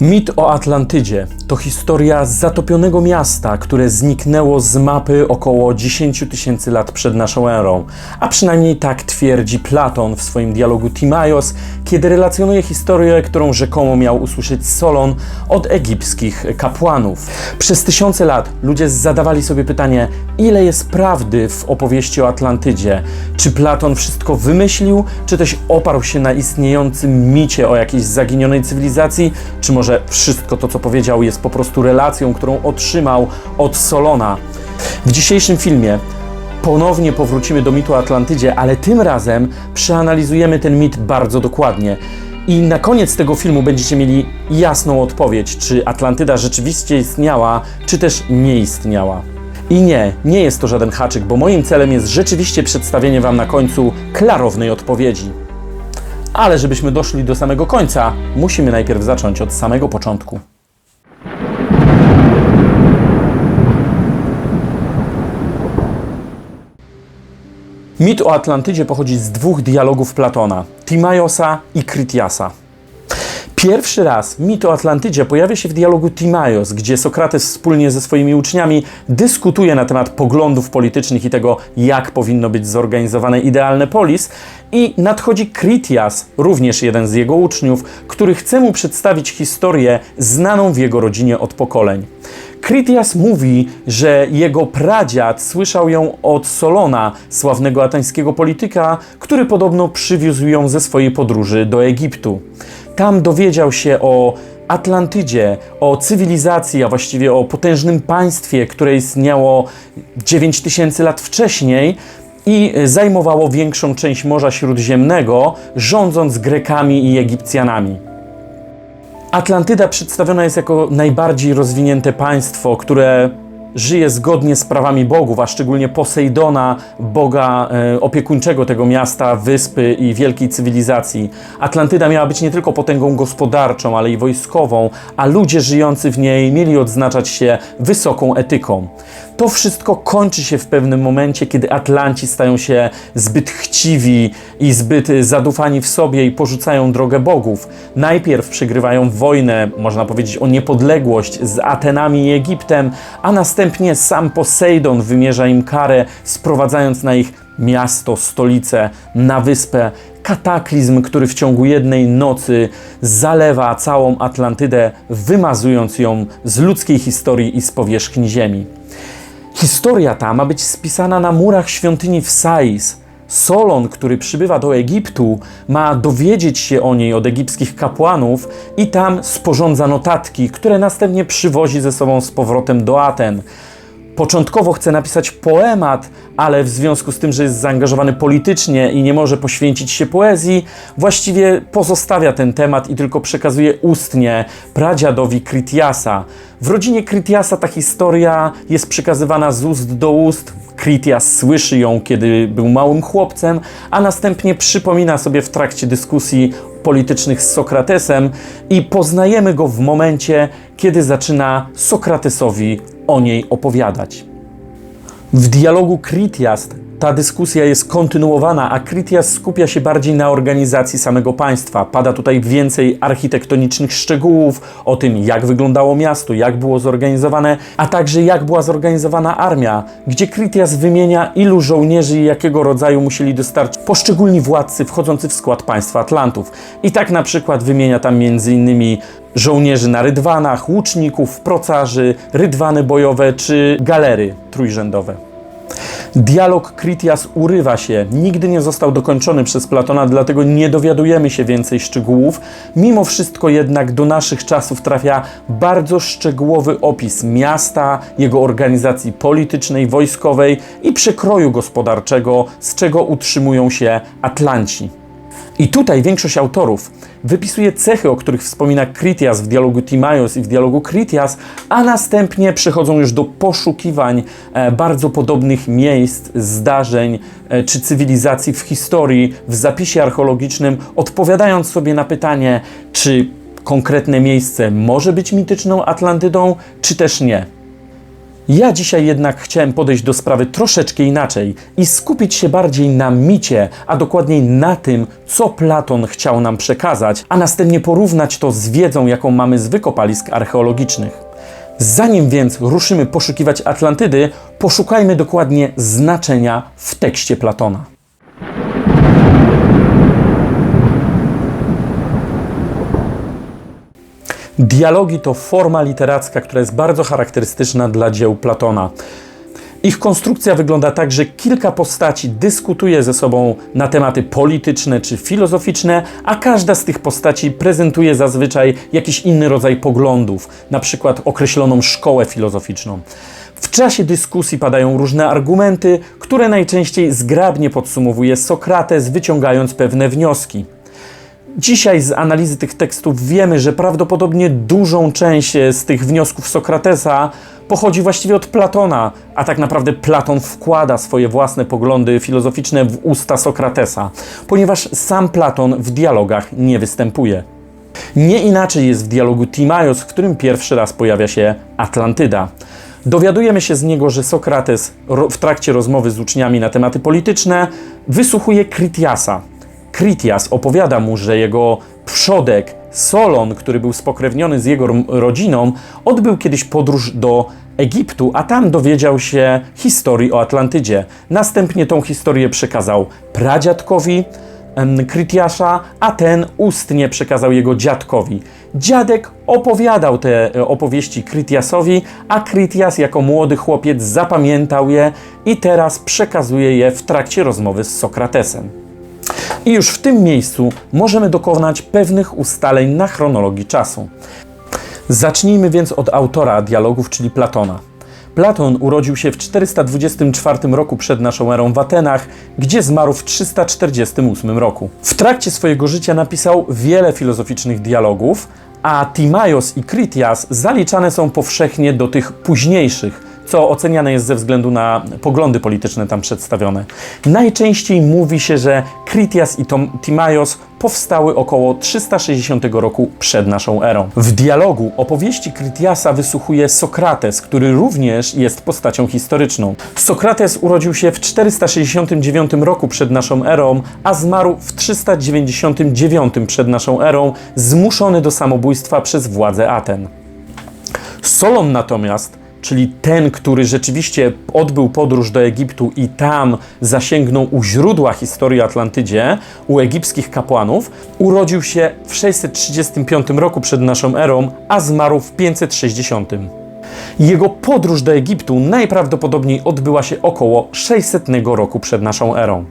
Mit o Atlantydzie to historia zatopionego miasta, które zniknęło z mapy około 10 tysięcy lat przed naszą erą. A przynajmniej tak twierdzi Platon w swoim dialogu Timaios, kiedy relacjonuje historię, którą rzekomo miał usłyszeć Solon od egipskich kapłanów. Przez tysiące lat ludzie zadawali sobie pytanie, ile jest prawdy w opowieści o Atlantydzie. Czy Platon wszystko wymyślił, czy też oparł się na istniejącym micie o jakiejś zaginionej cywilizacji, czy może wszystko to, co powiedział, jest po prostu relacją, którą otrzymał od Solona. W dzisiejszym filmie ponownie powrócimy do mitu o Atlantydzie, ale tym razem przeanalizujemy ten mit bardzo dokładnie. I na koniec tego filmu będziecie mieli jasną odpowiedź, czy Atlantyda rzeczywiście istniała, czy też nie istniała. I nie, nie jest to żaden haczyk, bo moim celem jest rzeczywiście przedstawienie Wam na końcu klarownej odpowiedzi. Ale żebyśmy doszli do samego końca, musimy najpierw zacząć od samego początku. Mit o Atlantydzie pochodzi z dwóch dialogów Platona, Timaiosa i Krytiasa. Pierwszy raz mit o Atlantydzie pojawia się w dialogu Timaios, gdzie Sokrates wspólnie ze swoimi uczniami dyskutuje na temat poglądów politycznych i tego, jak powinno być zorganizowane idealne polis. I nadchodzi Kritias, również jeden z jego uczniów, który chce mu przedstawić historię znaną w jego rodzinie od pokoleń. Kritias mówi, że jego pradziad słyszał ją od Solona, sławnego atańskiego polityka, który podobno przywiózł ją ze swojej podróży do Egiptu. Tam dowiedział się o Atlantydzie, o cywilizacji, a właściwie o potężnym państwie, które istniało 9000 lat wcześniej i zajmowało większą część Morza Śródziemnego, rządząc Grekami i Egipcjanami. Atlantyda przedstawiona jest jako najbardziej rozwinięte państwo, które żyje zgodnie z prawami bogów, a szczególnie Posejdona, boga e, opiekuńczego tego miasta, wyspy i wielkiej cywilizacji. Atlantyda miała być nie tylko potęgą gospodarczą, ale i wojskową, a ludzie żyjący w niej mieli odznaczać się wysoką etyką. To wszystko kończy się w pewnym momencie, kiedy Atlanci stają się zbyt chciwi i zbyt zadufani w sobie i porzucają drogę bogów. Najpierw przegrywają wojnę, można powiedzieć o niepodległość z Atenami i Egiptem, a następnie sam Posejdon wymierza im karę, sprowadzając na ich miasto, stolicę, na wyspę. Kataklizm, który w ciągu jednej nocy zalewa całą Atlantydę, wymazując ją z ludzkiej historii i z powierzchni Ziemi. Historia ta ma być spisana na murach świątyni w Sais. Solon, który przybywa do Egiptu, ma dowiedzieć się o niej od egipskich kapłanów i tam sporządza notatki, które następnie przywozi ze sobą z powrotem do Aten. Początkowo chce napisać poemat, ale w związku z tym, że jest zaangażowany politycznie i nie może poświęcić się poezji, właściwie pozostawia ten temat i tylko przekazuje ustnie pradziadowi Kritiasa. W rodzinie Kritiasa ta historia jest przekazywana z ust do ust. Kritias słyszy ją, kiedy był małym chłopcem, a następnie przypomina sobie w trakcie dyskusji politycznych z Sokratesem i poznajemy go w momencie, kiedy zaczyna Sokratesowi o niej opowiadać. W dialogu Kritias ta dyskusja jest kontynuowana, a Kritias skupia się bardziej na organizacji samego państwa. Pada tutaj więcej architektonicznych szczegółów o tym, jak wyglądało miasto, jak było zorganizowane, a także jak była zorganizowana armia, gdzie Kritias wymienia, ilu żołnierzy i jakiego rodzaju musieli dostarczyć poszczególni władcy wchodzący w skład państwa Atlantów. I tak na przykład wymienia tam m.in. żołnierzy na rydwanach, łuczników, procarzy, rydwany bojowe czy galery trójrzędowe. Dialog Kritias urywa się, nigdy nie został dokończony przez Platona, dlatego nie dowiadujemy się więcej szczegółów. Mimo wszystko jednak do naszych czasów trafia bardzo szczegółowy opis miasta, jego organizacji politycznej, wojskowej i przekroju gospodarczego, z czego utrzymują się Atlanci. I tutaj większość autorów wypisuje cechy, o których wspomina Critias w dialogu Timaios i w dialogu Critias, a następnie przechodzą już do poszukiwań e, bardzo podobnych miejsc, zdarzeń e, czy cywilizacji w historii, w zapisie archeologicznym, odpowiadając sobie na pytanie, czy konkretne miejsce może być mityczną Atlantydą, czy też nie. Ja dzisiaj jednak chciałem podejść do sprawy troszeczkę inaczej i skupić się bardziej na micie, a dokładniej na tym, co Platon chciał nam przekazać, a następnie porównać to z wiedzą, jaką mamy z wykopalisk archeologicznych. Zanim więc ruszymy poszukiwać Atlantydy, poszukajmy dokładnie znaczenia w tekście Platona. Dialogi to forma literacka, która jest bardzo charakterystyczna dla dzieł Platona. Ich konstrukcja wygląda tak, że kilka postaci dyskutuje ze sobą na tematy polityczne czy filozoficzne, a każda z tych postaci prezentuje zazwyczaj jakiś inny rodzaj poglądów, na przykład określoną szkołę filozoficzną. W czasie dyskusji padają różne argumenty, które najczęściej zgrabnie podsumowuje Sokrates, wyciągając pewne wnioski. Dzisiaj z analizy tych tekstów wiemy, że prawdopodobnie dużą część z tych wniosków Sokratesa pochodzi właściwie od Platona, a tak naprawdę Platon wkłada swoje własne poglądy filozoficzne w usta Sokratesa, ponieważ sam Platon w dialogach nie występuje. Nie inaczej jest w dialogu Timaios, w którym pierwszy raz pojawia się Atlantyda. Dowiadujemy się z niego, że Sokrates w trakcie rozmowy z uczniami na tematy polityczne wysłuchuje Kritiasa, Kritias opowiada mu, że jego przodek Solon, który był spokrewniony z jego rodziną, odbył kiedyś podróż do Egiptu, a tam dowiedział się historii o Atlantydzie. Następnie tą historię przekazał pradziadkowi Kritiasza, a ten ustnie przekazał jego dziadkowi. Dziadek opowiadał te e, opowieści Kritiasowi, a Kritias jako młody chłopiec zapamiętał je i teraz przekazuje je w trakcie rozmowy z Sokratesem. I już w tym miejscu możemy dokonać pewnych ustaleń na chronologii czasu. Zacznijmy więc od autora dialogów, czyli Platona. Platon urodził się w 424 roku przed naszą erą w Atenach, gdzie zmarł w 348 roku. W trakcie swojego życia napisał wiele filozoficznych dialogów, a Timaios i Critias zaliczane są powszechnie do tych późniejszych, co oceniane jest ze względu na poglądy polityczne tam przedstawione. Najczęściej mówi się, że Critias i Tom Timaios powstały około 360 roku przed naszą erą. W dialogu opowieści Critiasa wysłuchuje Sokrates, który również jest postacią historyczną. Sokrates urodził się w 469 roku przed naszą erą, a zmarł w 399 przed naszą erą, zmuszony do samobójstwa przez władze Aten. Solon natomiast czyli ten, który rzeczywiście odbył podróż do Egiptu i tam zasięgnął u źródła historii Atlantydzie, u egipskich kapłanów, urodził się w 635 roku przed naszą erą, a zmarł w 560. Jego podróż do Egiptu najprawdopodobniej odbyła się około 600 roku przed naszą erą.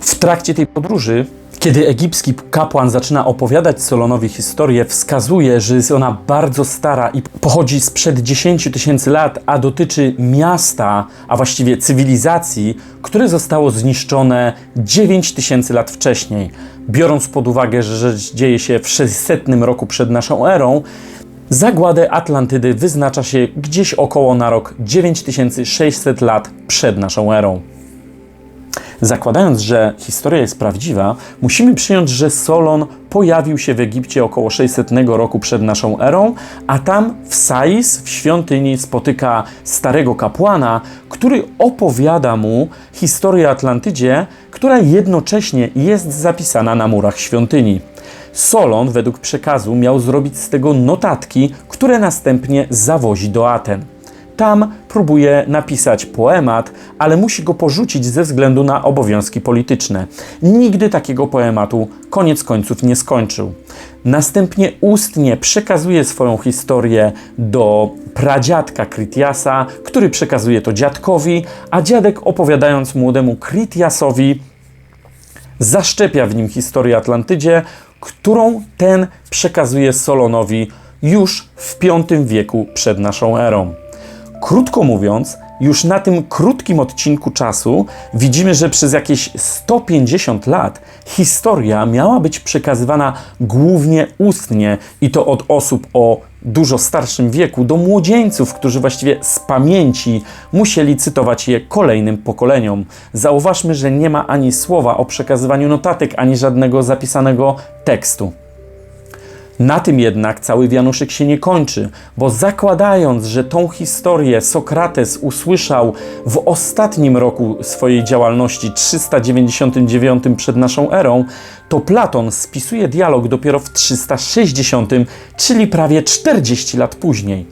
W trakcie tej podróży kiedy egipski kapłan zaczyna opowiadać Solonowi historię, wskazuje, że jest ona bardzo stara i pochodzi sprzed 10 tysięcy lat, a dotyczy miasta, a właściwie cywilizacji, które zostało zniszczone 9 tysięcy lat wcześniej. Biorąc pod uwagę, że rzecz dzieje się w 600 roku przed naszą erą, Zagładę Atlantydy wyznacza się gdzieś około na rok 9600 lat przed naszą erą. Zakładając, że historia jest prawdziwa, musimy przyjąć, że Solon pojawił się w Egipcie około 600 roku przed naszą erą, a tam w Sais, w świątyni, spotyka starego kapłana, który opowiada mu historię o Atlantydzie, która jednocześnie jest zapisana na murach świątyni. Solon, według przekazu, miał zrobić z tego notatki, które następnie zawozi do Aten. Tam próbuje napisać poemat, ale musi go porzucić ze względu na obowiązki polityczne. Nigdy takiego poematu koniec końców nie skończył. Następnie ustnie przekazuje swoją historię do pradziadka Kritiasa, który przekazuje to dziadkowi, a dziadek opowiadając młodemu Kritiasowi zaszczepia w nim historię Atlantydzie, którą ten przekazuje Solonowi już w V wieku przed naszą erą. Krótko mówiąc, już na tym krótkim odcinku czasu widzimy, że przez jakieś 150 lat historia miała być przekazywana głównie ustnie i to od osób o dużo starszym wieku do młodzieńców, którzy właściwie z pamięci musieli cytować je kolejnym pokoleniom. Zauważmy, że nie ma ani słowa o przekazywaniu notatek, ani żadnego zapisanego tekstu. Na tym jednak cały wianuszek się nie kończy, bo zakładając, że tą historię Sokrates usłyszał w ostatnim roku swojej działalności 399 przed naszą erą, to Platon spisuje dialog dopiero w 360, czyli prawie 40 lat później.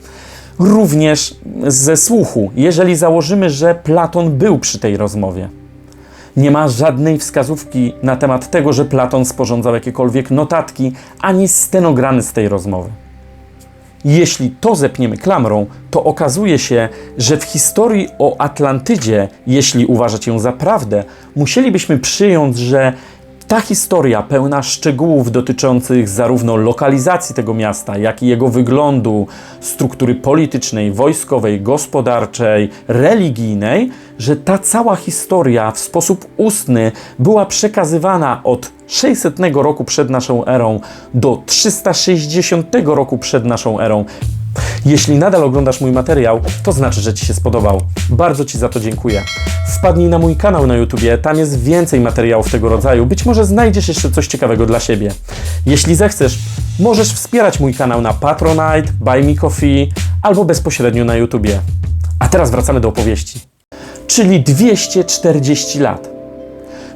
Również ze słuchu, jeżeli założymy, że Platon był przy tej rozmowie. Nie ma żadnej wskazówki na temat tego, że Platon sporządzał jakiekolwiek notatki ani stenogramy z tej rozmowy. Jeśli to zepniemy klamrą, to okazuje się, że w historii o Atlantydzie, jeśli uważać ją za prawdę, musielibyśmy przyjąć, że ta historia pełna szczegółów dotyczących zarówno lokalizacji tego miasta, jak i jego wyglądu, struktury politycznej, wojskowej, gospodarczej, religijnej, że ta cała historia w sposób ustny była przekazywana od 600 roku przed naszą erą do 360 roku przed naszą erą. Jeśli nadal oglądasz mój materiał, to znaczy, że Ci się spodobał. Bardzo Ci za to dziękuję. Wpadnij na mój kanał na YouTubie, tam jest więcej materiałów tego rodzaju. Być może znajdziesz jeszcze coś ciekawego dla siebie. Jeśli zechcesz, możesz wspierać mój kanał na Patronite, Buy Me Coffee albo bezpośrednio na YouTubie. A teraz wracamy do opowieści. Czyli 240 lat.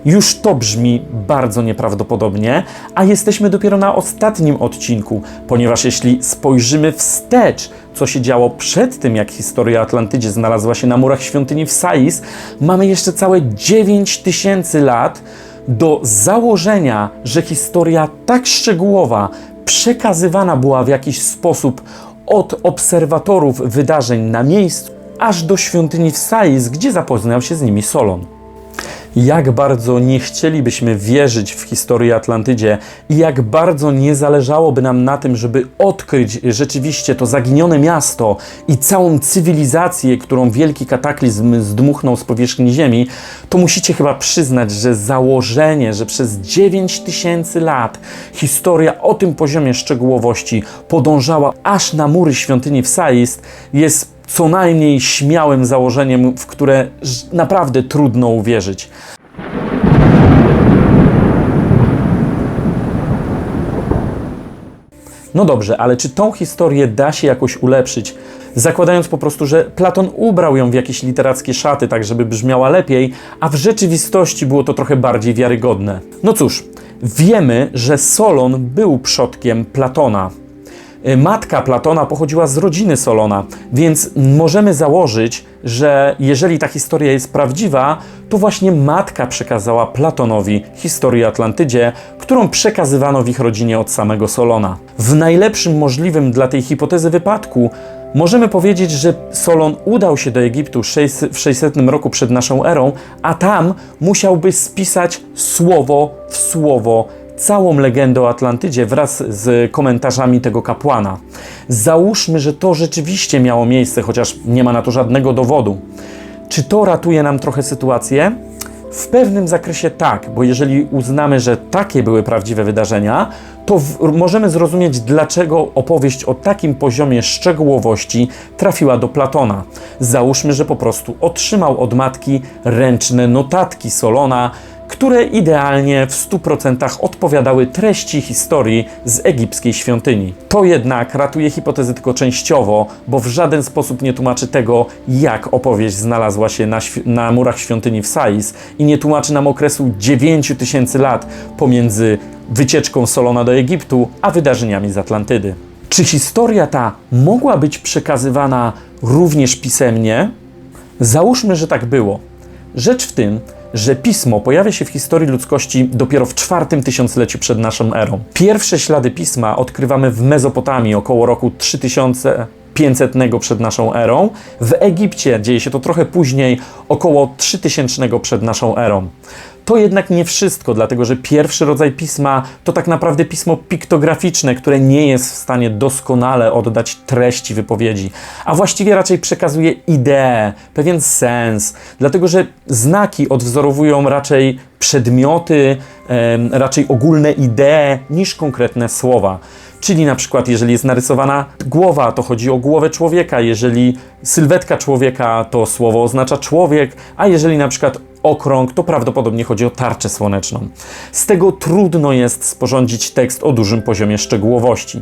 Już to brzmi bardzo nieprawdopodobnie, a jesteśmy dopiero na ostatnim odcinku, ponieważ jeśli spojrzymy wstecz, co się działo przed tym, jak historia Atlantydzie znalazła się na murach świątyni w Sais, mamy jeszcze całe 9 tysięcy lat do założenia, że historia tak szczegółowa przekazywana była w jakiś sposób od obserwatorów wydarzeń na miejscu, aż do świątyni w Sais, gdzie zapoznał się z nimi Solon jak bardzo nie chcielibyśmy wierzyć w historię Atlantydzie i jak bardzo nie zależałoby nam na tym, żeby odkryć rzeczywiście to zaginione miasto i całą cywilizację, którą wielki kataklizm zdmuchnął z powierzchni Ziemi, to musicie chyba przyznać, że założenie, że przez 9 tysięcy lat historia o tym poziomie szczegółowości podążała aż na mury świątyni w Sais jest co najmniej śmiałym założeniem, w które naprawdę trudno uwierzyć. No dobrze, ale czy tą historię da się jakoś ulepszyć? Zakładając po prostu, że Platon ubrał ją w jakieś literackie szaty, tak żeby brzmiała lepiej, a w rzeczywistości było to trochę bardziej wiarygodne. No cóż, wiemy, że Solon był przodkiem Platona. Y, matka Platona pochodziła z rodziny Solona, więc możemy założyć, że jeżeli ta historia jest prawdziwa, to właśnie matka przekazała Platonowi historię Atlantydzie, którą przekazywano w ich rodzinie od samego Solona. W najlepszym możliwym dla tej hipotezy wypadku możemy powiedzieć, że Solon udał się do Egiptu w 600 roku przed naszą erą, a tam musiałby spisać słowo w słowo całą legendę o Atlantydzie wraz z komentarzami tego kapłana. Załóżmy, że to rzeczywiście miało miejsce, chociaż nie ma na to żadnego dowodu. Czy to ratuje nam trochę sytuację? W pewnym zakresie tak, bo jeżeli uznamy, że takie były prawdziwe wydarzenia, to możemy zrozumieć, dlaczego opowieść o takim poziomie szczegółowości trafiła do Platona. Załóżmy, że po prostu otrzymał od matki ręczne notatki Solona, które idealnie w 100% odpowiadały treści historii z egipskiej świątyni. To jednak ratuje hipotezy tylko częściowo, bo w żaden sposób nie tłumaczy tego, jak opowieść znalazła się na, na murach świątyni w Sais i nie tłumaczy nam okresu 9000 lat pomiędzy wycieczką Solona do Egiptu, a wydarzeniami z Atlantydy. Czy historia ta mogła być przekazywana również pisemnie? Załóżmy, że tak było. Rzecz w tym, że pismo pojawia się w historii ludzkości dopiero w czwartym tysiącleciu przed naszą erą. Pierwsze ślady pisma odkrywamy w Mezopotamii około roku 3000 500 przed naszą erą. W Egipcie dzieje się to trochę później, około 3000 przed naszą erą. To jednak nie wszystko, dlatego że pierwszy rodzaj pisma to tak naprawdę pismo piktograficzne, które nie jest w stanie doskonale oddać treści wypowiedzi, a właściwie raczej przekazuje ideę, pewien sens, dlatego że znaki odwzorowują raczej przedmioty, raczej ogólne idee niż konkretne słowa. Czyli na przykład, jeżeli jest narysowana głowa, to chodzi o głowę człowieka, jeżeli sylwetka człowieka, to słowo oznacza człowiek, a jeżeli na przykład okrąg, to prawdopodobnie chodzi o tarczę słoneczną. Z tego trudno jest sporządzić tekst o dużym poziomie szczegółowości.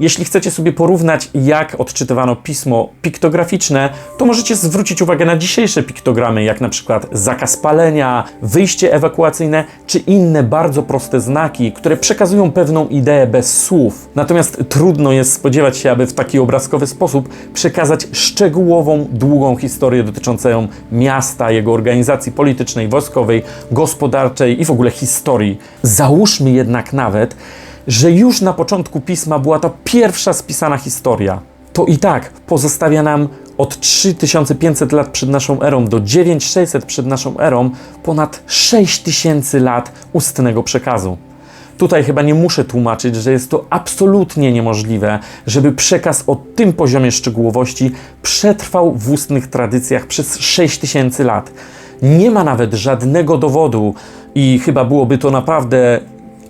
Jeśli chcecie sobie porównać, jak odczytywano pismo piktograficzne, to możecie zwrócić uwagę na dzisiejsze piktogramy, jak na przykład zakaz palenia, wyjście ewakuacyjne, czy inne bardzo proste znaki, które przekazują pewną ideę bez słów. Natomiast trudno jest spodziewać się, aby w taki obrazkowy sposób przekazać szczegółową, długą historię dotyczącą miasta, jego organizacji politycznej, wojskowej, gospodarczej i w ogóle historii. Załóżmy jednak nawet, że już na początku pisma była to pierwsza spisana historia. To i tak pozostawia nam od 3500 lat przed naszą erą do 9600 przed naszą erą ponad 6000 lat ustnego przekazu. Tutaj chyba nie muszę tłumaczyć, że jest to absolutnie niemożliwe, żeby przekaz o tym poziomie szczegółowości przetrwał w ustnych tradycjach przez 6000 lat. Nie ma nawet żadnego dowodu i chyba byłoby to naprawdę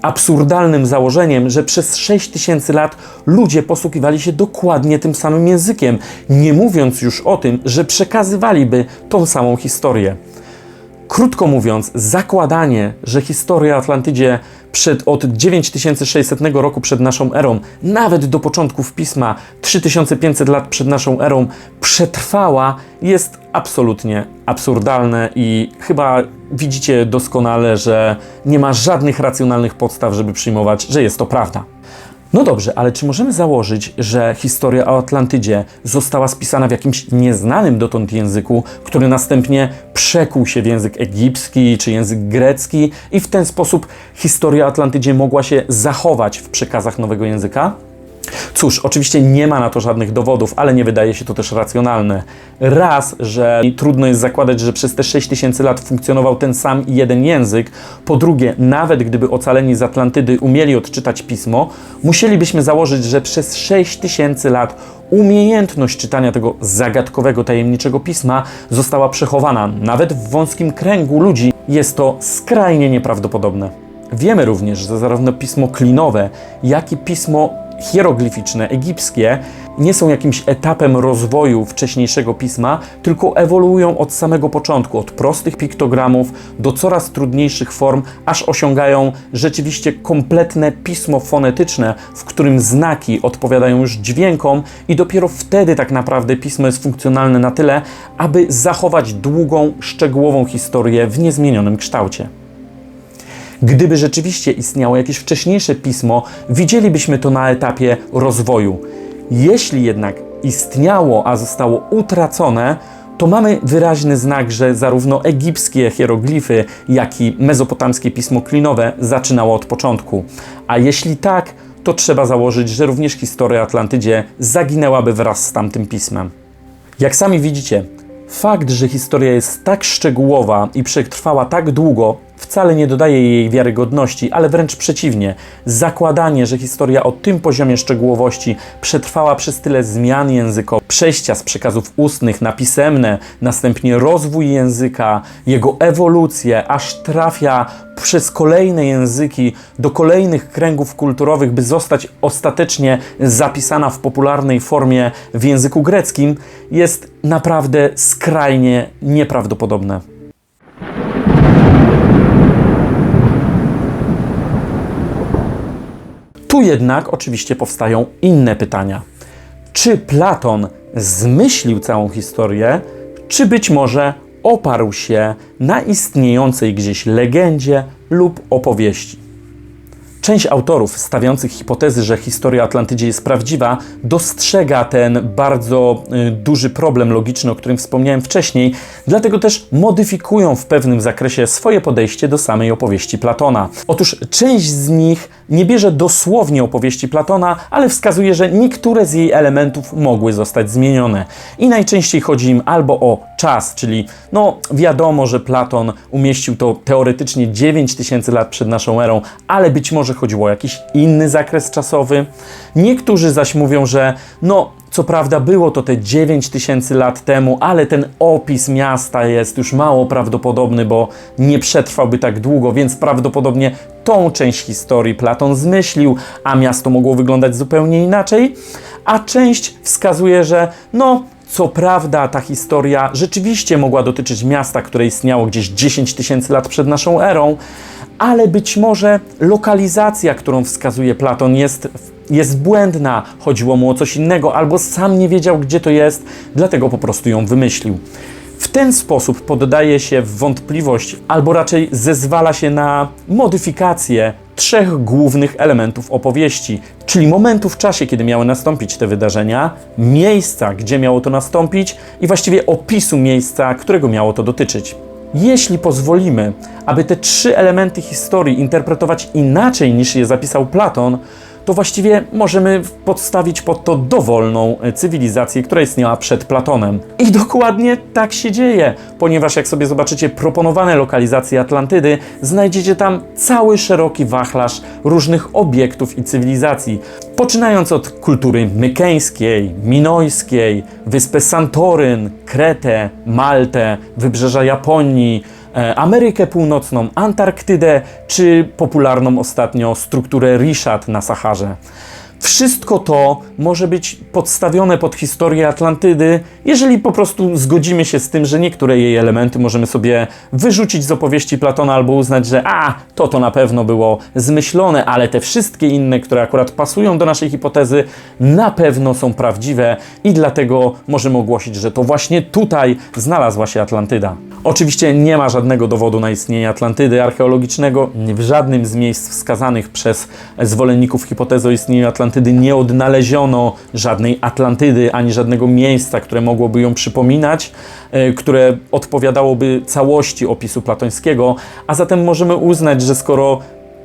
absurdalnym założeniem, że przez 6000 lat ludzie posługiwali się dokładnie tym samym językiem, nie mówiąc już o tym, że przekazywaliby tą samą historię. Krótko mówiąc, zakładanie, że historia Atlantydzie przed, od 9600 roku przed naszą erą, nawet do początków pisma 3500 lat przed naszą erą, przetrwała, jest absolutnie absurdalne i chyba widzicie doskonale, że nie ma żadnych racjonalnych podstaw, żeby przyjmować, że jest to prawda. No dobrze, ale czy możemy założyć, że historia o Atlantydzie została spisana w jakimś nieznanym dotąd języku, który następnie przekuł się w język egipski czy język grecki i w ten sposób historia o Atlantydzie mogła się zachować w przekazach nowego języka? Cóż, oczywiście nie ma na to żadnych dowodów, ale nie wydaje się to też racjonalne. Raz, że trudno jest zakładać, że przez te 6000 lat funkcjonował ten sam jeden język. Po drugie, nawet gdyby ocaleni z Atlantydy umieli odczytać pismo, musielibyśmy założyć, że przez 6000 lat umiejętność czytania tego zagadkowego, tajemniczego pisma została przechowana nawet w wąskim kręgu ludzi. Jest to skrajnie nieprawdopodobne. Wiemy również, że zarówno pismo klinowe, jak i pismo hieroglificzne, egipskie, nie są jakimś etapem rozwoju wcześniejszego pisma, tylko ewoluują od samego początku, od prostych piktogramów do coraz trudniejszych form, aż osiągają rzeczywiście kompletne pismo fonetyczne, w którym znaki odpowiadają już dźwiękom, i dopiero wtedy tak naprawdę pismo jest funkcjonalne na tyle, aby zachować długą, szczegółową historię w niezmienionym kształcie. Gdyby rzeczywiście istniało jakieś wcześniejsze pismo, widzielibyśmy to na etapie rozwoju. Jeśli jednak istniało, a zostało utracone, to mamy wyraźny znak, że zarówno egipskie hieroglify, jak i mezopotamskie pismo klinowe zaczynało od początku. A jeśli tak, to trzeba założyć, że również historia Atlantydzie zaginęłaby wraz z tamtym pismem. Jak sami widzicie, fakt, że historia jest tak szczegółowa i przetrwała tak długo, wcale nie dodaje jej wiarygodności, ale wręcz przeciwnie. Zakładanie, że historia o tym poziomie szczegółowości przetrwała przez tyle zmian językowych, przejścia z przekazów ustnych na pisemne, następnie rozwój języka, jego ewolucję, aż trafia przez kolejne języki do kolejnych kręgów kulturowych, by zostać ostatecznie zapisana w popularnej formie w języku greckim, jest naprawdę skrajnie nieprawdopodobne. Tu jednak oczywiście powstają inne pytania. Czy Platon zmyślił całą historię, czy być może oparł się na istniejącej gdzieś legendzie lub opowieści? Część autorów stawiających hipotezy, że historia Atlantydzie jest prawdziwa, dostrzega ten bardzo y, duży problem logiczny, o którym wspomniałem wcześniej, dlatego też modyfikują w pewnym zakresie swoje podejście do samej opowieści Platona. Otóż część z nich nie bierze dosłownie opowieści Platona, ale wskazuje, że niektóre z jej elementów mogły zostać zmienione. I najczęściej chodzi im albo o czas, czyli no wiadomo, że Platon umieścił to teoretycznie 9000 lat przed naszą erą, ale być może chodziło o jakiś inny zakres czasowy. Niektórzy zaś mówią, że no co prawda było to te 9000 lat temu, ale ten opis miasta jest już mało prawdopodobny, bo nie przetrwałby tak długo, więc prawdopodobnie tą część historii Platon zmyślił, a miasto mogło wyglądać zupełnie inaczej. A część wskazuje, że no Co prawda, ta historia rzeczywiście mogła dotyczyć miasta, które istniało gdzieś 10 tysięcy lat przed naszą erą, ale być może lokalizacja, którą wskazuje Platon, jest, jest błędna, chodziło mu o coś innego, albo sam nie wiedział, gdzie to jest, dlatego po prostu ją wymyślił. W ten sposób poddaje się wątpliwość, albo raczej zezwala się na modyfikację trzech głównych elementów opowieści, czyli momentu w czasie, kiedy miały nastąpić te wydarzenia, miejsca, gdzie miało to nastąpić i właściwie opisu miejsca, którego miało to dotyczyć. Jeśli pozwolimy, aby te trzy elementy historii interpretować inaczej niż je zapisał Platon, to właściwie możemy podstawić pod to dowolną cywilizację, która istniała przed Platonem. I dokładnie tak się dzieje, ponieważ jak sobie zobaczycie proponowane lokalizacje Atlantydy, znajdziecie tam cały szeroki wachlarz różnych obiektów i cywilizacji. Poczynając od kultury mykeńskiej, minojskiej, wyspę Santoryn, Kretę, Maltę, wybrzeża Japonii, Amerykę Północną, Antarktydę czy popularną ostatnio strukturę Rishat na Saharze. Wszystko to może być podstawione pod historię Atlantydy, jeżeli po prostu zgodzimy się z tym, że niektóre jej elementy możemy sobie wyrzucić z opowieści Platona albo uznać, że a, to to na pewno było zmyślone, ale te wszystkie inne, które akurat pasują do naszej hipotezy, na pewno są prawdziwe i dlatego możemy ogłosić, że to właśnie tutaj znalazła się Atlantyda. Oczywiście nie ma żadnego dowodu na istnienie Atlantydy archeologicznego. W żadnym z miejsc wskazanych przez zwolenników hipotezy o istnieniu Atlantydy nie odnaleziono żadnej Atlantydy ani żadnego miejsca, które mogłoby ją przypominać, e, które odpowiadałoby całości opisu platońskiego. A zatem możemy uznać, że skoro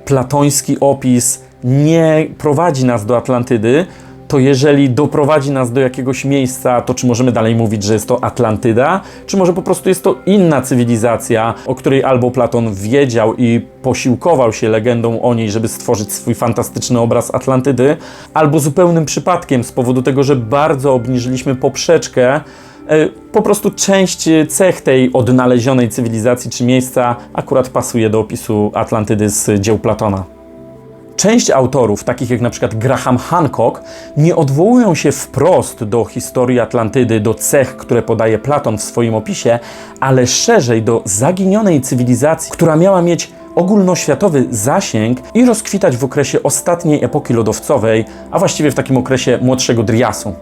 platoński opis nie prowadzi nas do Atlantydy, to jeżeli doprowadzi nas do jakiegoś miejsca, to czy możemy dalej mówić, że jest to Atlantyda, czy może po prostu jest to inna cywilizacja, o której albo Platon wiedział i posiłkował się legendą o niej, żeby stworzyć swój fantastyczny obraz Atlantydy, albo zupełnym przypadkiem z powodu tego, że bardzo obniżyliśmy poprzeczkę, e, po prostu część cech tej odnalezionej cywilizacji czy miejsca akurat pasuje do opisu Atlantydy z dzieł Platona. Część autorów, takich jak na przykład Graham Hancock, nie odwołują się wprost do historii Atlantydy, do cech, które podaje Platon w swoim opisie, ale szerzej do zaginionej cywilizacji, która miała mieć ogólnoświatowy zasięg i rozkwitać w okresie ostatniej epoki lodowcowej, a właściwie w takim okresie młodszego Driasu.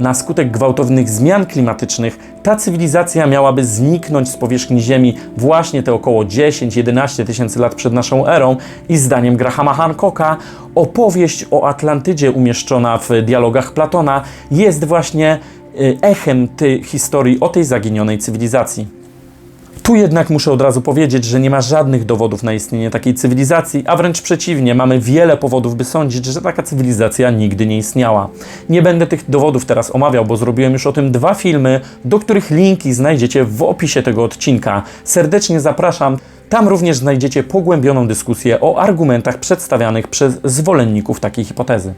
Na skutek gwałtownych zmian klimatycznych ta cywilizacja miałaby zniknąć z powierzchni Ziemi właśnie te około 10-11 tysięcy lat przed naszą erą i zdaniem Grahama Hancocka opowieść o Atlantydzie umieszczona w dialogach Platona jest właśnie y, echem tej historii o tej zaginionej cywilizacji. Tu jednak muszę od razu powiedzieć, że nie ma żadnych dowodów na istnienie takiej cywilizacji, a wręcz przeciwnie, mamy wiele powodów, by sądzić, że taka cywilizacja nigdy nie istniała. Nie będę tych dowodów teraz omawiał, bo zrobiłem już o tym dwa filmy, do których linki znajdziecie w opisie tego odcinka. Serdecznie zapraszam. Tam również znajdziecie pogłębioną dyskusję o argumentach przedstawianych przez zwolenników takiej hipotezy.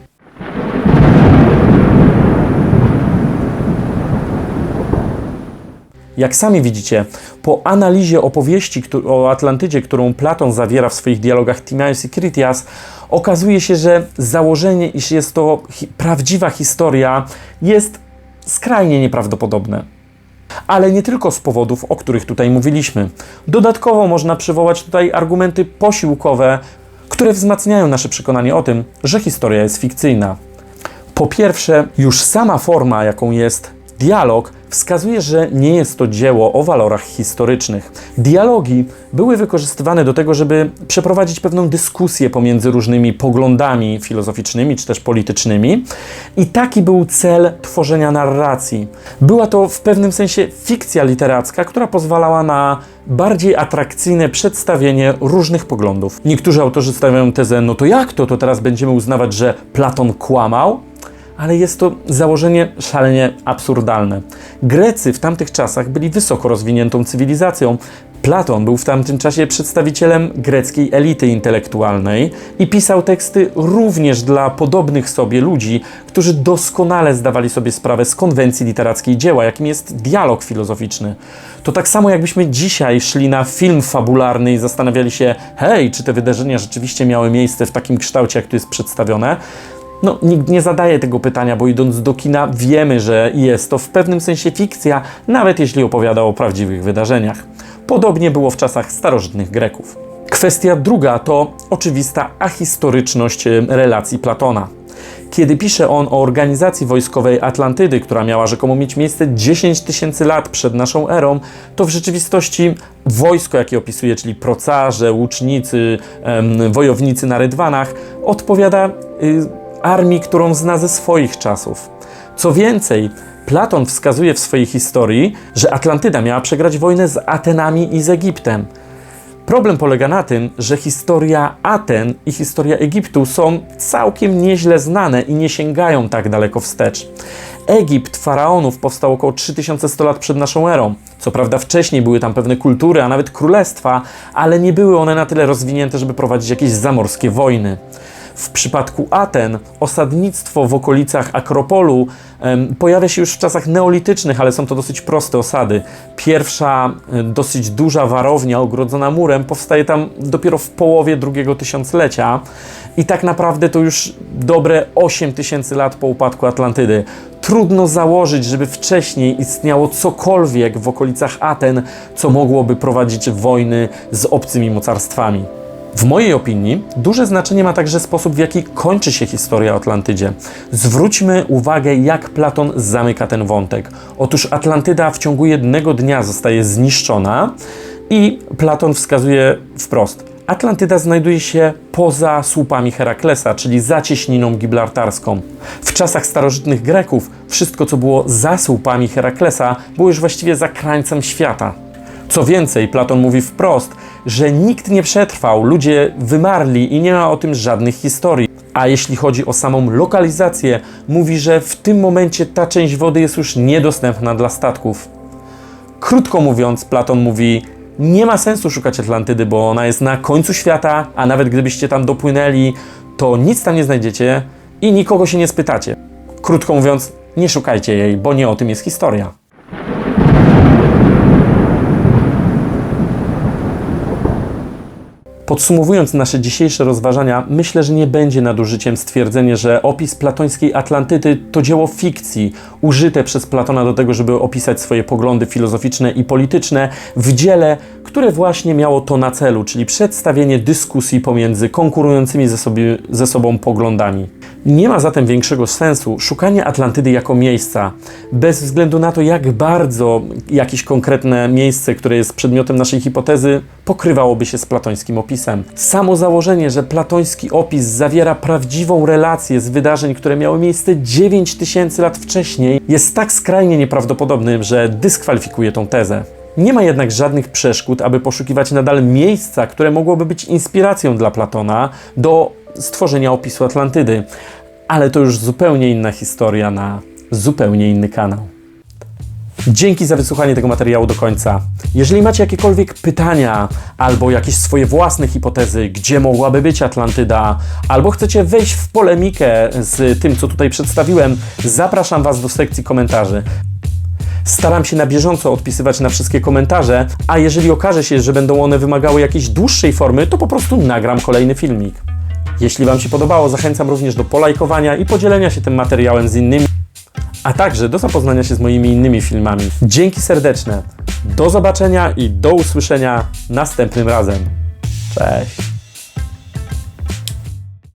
Jak sami widzicie, po analizie opowieści o Atlantydzie, którą Platon zawiera w swoich dialogach Timaeus i Critias, okazuje się, że założenie, iż jest to hi prawdziwa historia, jest skrajnie nieprawdopodobne. Ale nie tylko z powodów, o których tutaj mówiliśmy. Dodatkowo można przywołać tutaj argumenty posiłkowe, które wzmacniają nasze przekonanie o tym, że historia jest fikcyjna. Po pierwsze, już sama forma, jaką jest dialog, wskazuje, że nie jest to dzieło o walorach historycznych. Dialogi były wykorzystywane do tego, żeby przeprowadzić pewną dyskusję pomiędzy różnymi poglądami filozoficznymi czy też politycznymi, i taki był cel tworzenia narracji. Była to w pewnym sensie fikcja literacka, która pozwalała na bardziej atrakcyjne przedstawienie różnych poglądów. Niektórzy autorzy stawiają tezę, no to jak to, to teraz będziemy uznawać, że Platon kłamał? Ale jest to założenie szalenie absurdalne. Grecy w tamtych czasach byli wysoko rozwiniętą cywilizacją. Platon był w tamtym czasie przedstawicielem greckiej elity intelektualnej i pisał teksty również dla podobnych sobie ludzi, którzy doskonale zdawali sobie sprawę z konwencji literackiej dzieła, jakim jest dialog filozoficzny. To tak samo jakbyśmy dzisiaj szli na film fabularny i zastanawiali się, hej, czy te wydarzenia rzeczywiście miały miejsce w takim kształcie, jak tu jest przedstawione, No, nikt nie zadaje tego pytania, bo idąc do kina wiemy, że jest to w pewnym sensie fikcja, nawet jeśli opowiada o prawdziwych wydarzeniach. Podobnie było w czasach starożytnych Greków. Kwestia druga to oczywista ahistoryczność relacji Platona. Kiedy pisze on o organizacji wojskowej Atlantydy, która miała rzekomo mieć miejsce 10 tysięcy lat przed naszą erą, to w rzeczywistości wojsko, jakie opisuje, czyli procarze, łucznicy, wojownicy na rydwanach, odpowiada y, armii, którą zna ze swoich czasów. Co więcej, Platon wskazuje w swojej historii, że Atlantyda miała przegrać wojnę z Atenami i z Egiptem. Problem polega na tym, że historia Aten i historia Egiptu są całkiem nieźle znane i nie sięgają tak daleko wstecz. Egipt faraonów powstał około 3100 lat przed naszą erą. Co prawda wcześniej były tam pewne kultury, a nawet królestwa, ale nie były one na tyle rozwinięte, żeby prowadzić jakieś zamorskie wojny. W przypadku Aten osadnictwo w okolicach Akropolu pojawia się już w czasach neolitycznych, ale są to dosyć proste osady. Pierwsza dosyć duża warownia ogrodzona murem powstaje tam dopiero w połowie drugiego tysiąclecia i tak naprawdę to już dobre 8 tysięcy lat po upadku Atlantydy. Trudno założyć, żeby wcześniej istniało cokolwiek w okolicach Aten, co mogłoby prowadzić wojny z obcymi mocarstwami. W mojej opinii duże znaczenie ma także sposób, w jaki kończy się historia o Atlantydzie. Zwróćmy uwagę, jak Platon zamyka ten wątek. Otóż Atlantyda w ciągu jednego dnia zostaje zniszczona i Platon wskazuje wprost. Atlantyda znajduje się poza słupami Heraklesa, czyli za cieśniną gibraltarską. W czasach starożytnych Greków wszystko, co było za słupami Heraklesa, było już właściwie za krańcem świata. Co więcej, Platon mówi wprost, że nikt nie przetrwał, ludzie wymarli i nie ma o tym żadnych historii. A jeśli chodzi o samą lokalizację, mówi, że w tym momencie ta część wody jest już niedostępna dla statków. Krótko mówiąc, Platon mówi: Nie ma sensu szukać Atlantydy, bo ona jest na końcu świata, a nawet gdybyście tam dopłynęli, to nic tam nie znajdziecie i nikogo się nie spytacie. Krótko mówiąc, nie szukajcie jej, bo nie o tym jest historia. Podsumowując nasze dzisiejsze rozważania, myślę, że nie będzie nadużyciem stwierdzenie, że opis platońskiej Atlantydy to dzieło fikcji, użyte przez Platona do tego, żeby opisać swoje poglądy filozoficzne i polityczne w dziele, które właśnie miało to na celu, czyli przedstawienie dyskusji pomiędzy konkurującymi ze, sobie, ze sobą poglądami. Nie ma zatem większego sensu szukanie Atlantydy jako miejsca, bez względu na to, jak bardzo jakieś konkretne miejsce, które jest przedmiotem naszej hipotezy, pokrywałoby się z platońskim opisem. Samo założenie, że platoński opis zawiera prawdziwą relację z wydarzeń, które miały miejsce 9000 tysięcy lat wcześniej, jest tak skrajnie nieprawdopodobnym, że dyskwalifikuje tą tezę. Nie ma jednak żadnych przeszkód, aby poszukiwać nadal miejsca, które mogłoby być inspiracją dla Platona do stworzenia opisu Atlantydy. Ale to już zupełnie inna historia na zupełnie inny kanał. Dzięki za wysłuchanie tego materiału do końca. Jeżeli macie jakiekolwiek pytania albo jakieś swoje własne hipotezy, gdzie mogłaby być Atlantyda, albo chcecie wejść w polemikę z tym, co tutaj przedstawiłem, zapraszam Was do sekcji komentarzy. Staram się na bieżąco odpisywać na wszystkie komentarze, a jeżeli okaże się, że będą one wymagały jakiejś dłuższej formy, to po prostu nagram kolejny filmik. Jeśli Wam się podobało, zachęcam również do polajkowania i podzielenia się tym materiałem z innymi, a także do zapoznania się z moimi innymi filmami. Dzięki serdeczne. Do zobaczenia i do usłyszenia następnym razem. Cześć.